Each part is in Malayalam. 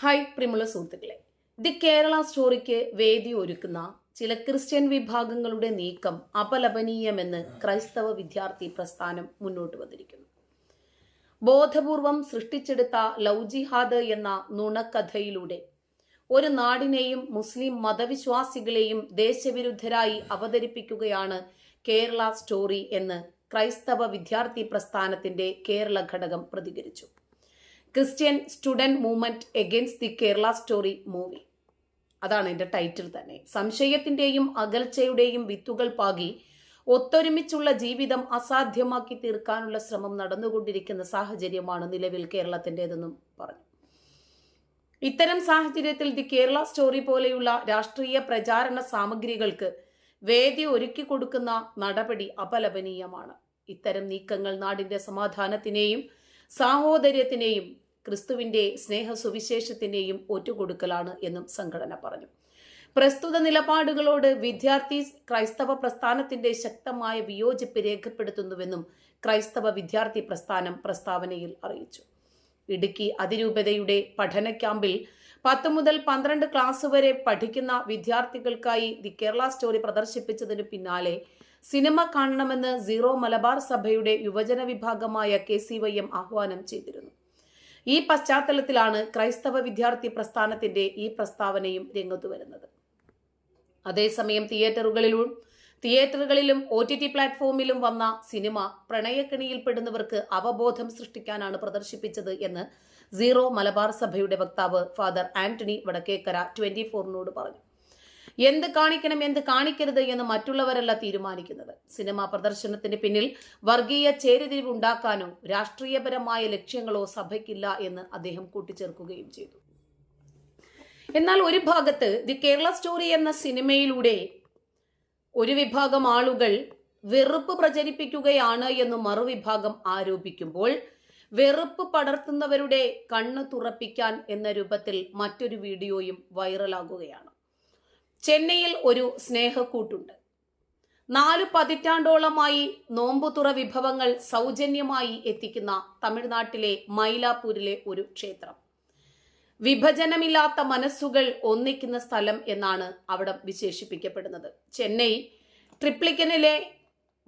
ഹായ് പ്രിമുള സുഹൃത്തുക്കളെ. ദി കേരള സ്റ്റോറിക്ക് വേദി ഒരുക്കുന്ന ചില ക്രിസ്ത്യൻ വിഭാഗങ്ങളുടെ നീക്കം അപലപനീയമെന്ന് ക്രൈസ്തവ വിദ്യാർത്ഥി പ്രസ്ഥാനം മുന്നോട്ട് വന്നിരിക്കുന്നു. ബോധപൂർവം സൃഷ്ടിച്ചെടുത്ത ലൗജിഹാദ് ജിഹാദ് എന്ന നുണക്കഥയിലൂടെ ഒരു നാടിനെയും മുസ്ലിം മതവിശ്വാസികളെയും ദേശവിരുദ്ധരായി അവതരിപ്പിക്കുകയാണ് കേരള സ്റ്റോറി എന്ന് ക്രൈസ്തവ വിദ്യാർത്ഥി പ്രസ്ഥാനത്തിന്റെ കേരള ഘടകം പ്രതികരിച്ചു. Christian student movement against the Kerala story movie. അതാണ് എന്റെ ടൈറ്റിൽ തന്നെ. സംശയത്തിന്റെയും അകൽച്ചയുടെയും വിത്തുകൾ പാകി ഒത്തൊരുമിച്ചുള്ള ജീവിതം അസാധ്യമാക്കി തീർക്കാനുള്ള ശ്രമം നടന്നുകൊണ്ടിരിക്കുന്ന സാഹചര്യമാണ് നിലവിൽ കേരളത്തിന്റെതെന്നും പറഞ്ഞു. ഇത്തരം സാഹചര്യത്തിൽ ദി കേരള സ്റ്റോറി പോലെയുള്ള രാഷ്ട്രീയ പ്രചാരണ സാമഗ്രികൾക്ക് വേദി ഒരുക്കി കൊടുക്കുന്ന നടപടി അപലപനീയമാണ്. ഇത്തരം നീക്കങ്ങൾ നാടിന്റെ സമാധാനത്തിനെയും സാഹോദര്യത്തിനെയും ക്രിസ്തുവിന്റെ സ്നേഹ സുവിശേഷത്തിന്റെയും ഒറ്റുകൊടുക്കലാണ് എന്നും സംഘടന പറഞ്ഞു. പ്രസ്തുത നിലപാടുകളോട് വിദ്യാർത്ഥി ക്രൈസ്തവ പ്രസ്ഥാനത്തിന്റെ ശക്തമായ വിയോജിപ്പ് രേഖപ്പെടുത്തുന്നുവെന്നും ക്രൈസ്തവ വിദ്യാർത്ഥി പ്രസ്ഥാനം പ്രസ്താവനയിൽ അറിയിച്ചു. ഇടുക്കി അതിരൂപതയുടെ പഠന ക്യാമ്പിൽ പത്ത് മുതൽ പന്ത്രണ്ട് ക്ലാസ് വരെ പഠിക്കുന്ന വിദ്യാർത്ഥികൾക്കായി ദി കേരള സ്റ്റോറി പ്രദർശിപ്പിച്ചതിനു പിന്നാലെ സിനിമ കാണണമെന്ന് സീറോ മലബാർ സഭയുടെ യുവജന വിഭാഗമായ കെ സി വൈ എം ആഹ്വാനം ചെയ്തിരുന്നു. ഈ പശ്ചാത്തലത്തിലാണ് ക്രൈസ്തവ വിദ്യാർത്ഥി പ്രസ്ഥാനത്തിന്റെ ഈ പ്രസ്താവനയും രംഗത്തു വരുന്നത്. അതേസമയം തിയേറ്ററുകളിലും തിയേറ്ററുകളിലും ഒ ടി ടി പ്ലാറ്റ്ഫോമിലും വന്ന സിനിമ പ്രണയക്കിണിയിൽപ്പെടുന്നവർക്ക് അവബോധം സൃഷ്ടിക്കാനാണ് പ്രദർശിപ്പിച്ചത് എന്ന് സീറോ മലബാർ സഭയുടെ വക്താവ് ഫാദർ ആന്റണി വടക്കേക്കര ട്വന്റി ഫോറിനോട് പറഞ്ഞു. എന്ത് കാണിക്കണം എന്ത് കാണിക്കരുത് എന്ന് മറ്റുള്ളവരല്ല തീരുമാനിക്കുന്നത്. സിനിമാ പ്രദർശനത്തിന് പിന്നിൽ വർഗീയ ചേരിതിരിവ് ഉണ്ടാക്കാനോ രാഷ്ട്രീയപരമായ ലക്ഷ്യങ്ങളോ സഭയ്ക്കില്ല എന്ന് അദ്ദേഹം കൂട്ടിച്ചേർക്കുകയും ചെയ്തു. എന്നാൽ ഒരു ഭാഗത്ത് ദി കേരള സ്റ്റോറി എന്ന സിനിമയിലൂടെ ഒരു വിഭാഗം ആളുകൾ വെറുപ്പ് പ്രചരിപ്പിക്കുകയാണ് എന്ന് മറുവിഭാഗം ആരോപിക്കുമ്പോൾ വെറുപ്പ് പടർത്തുന്നവരുടെ കണ്ണ് തുറപ്പിക്കാൻ എന്ന രൂപത്തിൽ മറ്റൊരു വീഡിയോയും വൈറലാകുകയാണ്. ചെന്നൈയിൽ ഒരു സ്നേഹക്കൂട്ടുണ്ട്. നാല് പതിറ്റാണ്ടോളമായി നോമ്പുതുറ വിഭവങ്ങൾ സൗജന്യമായി എത്തിക്കുന്ന തമിഴ്നാട്ടിലെ മൈലാപ്പൂരിലെ ഒരു ക്ഷേത്രം. വിഭജനമില്ലാത്ത മനസ്സുകൾ ഒന്നിക്കുന്ന സ്ഥലം എന്നാണ് അവിടെ വിശേഷിപ്പിക്കപ്പെടുന്നത്. ചെന്നൈ ട്രിപ്ലിക്കനിലെ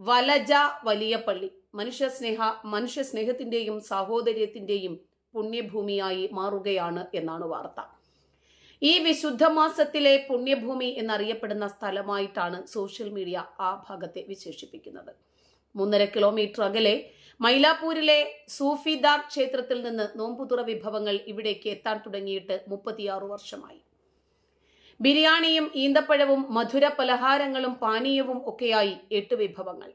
വലജ വലിയ പള്ളി. മനുഷ്യ സ്നേഹ മനുഷ്യ സ്നേഹത്തിന്റെയും സാഹോദര്യത്തിന്റെയും പുണ്യഭൂമിയായി മാറുകയാണ് എന്നാണ് വാർത്ത. ഈ വിശുദ്ധ മാസത്തിലെ പുണ്യഭൂമി എന്നറിയപ്പെടുന്ന സ്ഥലമായിട്ടാണ് സോഷ്യൽ മീഡിയ ആ ഭാഗത്തെ വിശേഷിപ്പിക്കുന്നത്. മൂന്നര കിലോമീറ്റർ അകലെ മൈലാപ്പൂരിലെ സൂഫിദാർ ക്ഷേത്രത്തിൽ നിന്ന് നോമ്പുതുറ വിഭവങ്ങൾ ഇവിടേക്ക് എത്താൻ തുടങ്ങിയിട്ട് മുപ്പത്തിയാറു വർഷമായി. ബിരിയാണിയും ഈന്തപ്പഴവും മധുര പലഹാരങ്ങളും പാനീയവും ഒക്കെയായി എട്ട് വിഭവങ്ങൾ.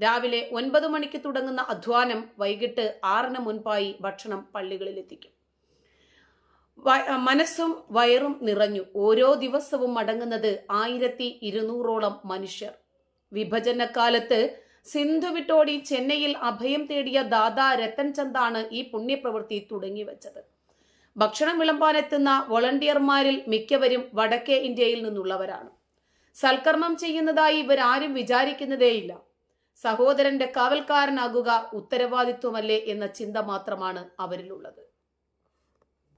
രാവിലെ ഒൻപത് മണിക്ക് തുടങ്ങുന്ന അധ്വാനം വൈകിട്ട് ആറിന് മുൻപായി ഭക്ഷണം പള്ളികളിലെത്തിക്കും. മനസ്സും വയറും നിറഞ്ഞു. ഓരോ ദിവസവും മടങ്ങുന്നത് ആയിരത്തി ഇരുന്നൂറോളം മനുഷ്യർ. വിഭജനക്കാലത്ത് സിന്ധുവിട്ടോടി ചെന്നൈയിൽ അഭയം തേടിയ ദാദാ രത്തൻ ചന്ദാണ് ഈ പുണ്യപ്രവൃത്തി തുടങ്ങിവെച്ചത് ഭക്ഷണം വിളമ്പാനെത്തുന്ന വോളണ്ടിയർമാരിൽ മിക്കവരും വടക്കേ ഇന്ത്യയിൽ നിന്നുള്ളവരാണ്. സൽക്കർമ്മം ചെയ്യുന്നതായി ഇവരാരും വിചാരിക്കുന്നതേയില്ല. സഹോദരന്റെ കാവൽക്കാരനാകുക ഉത്തരവാദിത്വമല്ലേ എന്ന ചിന്ത മാത്രമാണ് അവരിലുള്ളത്.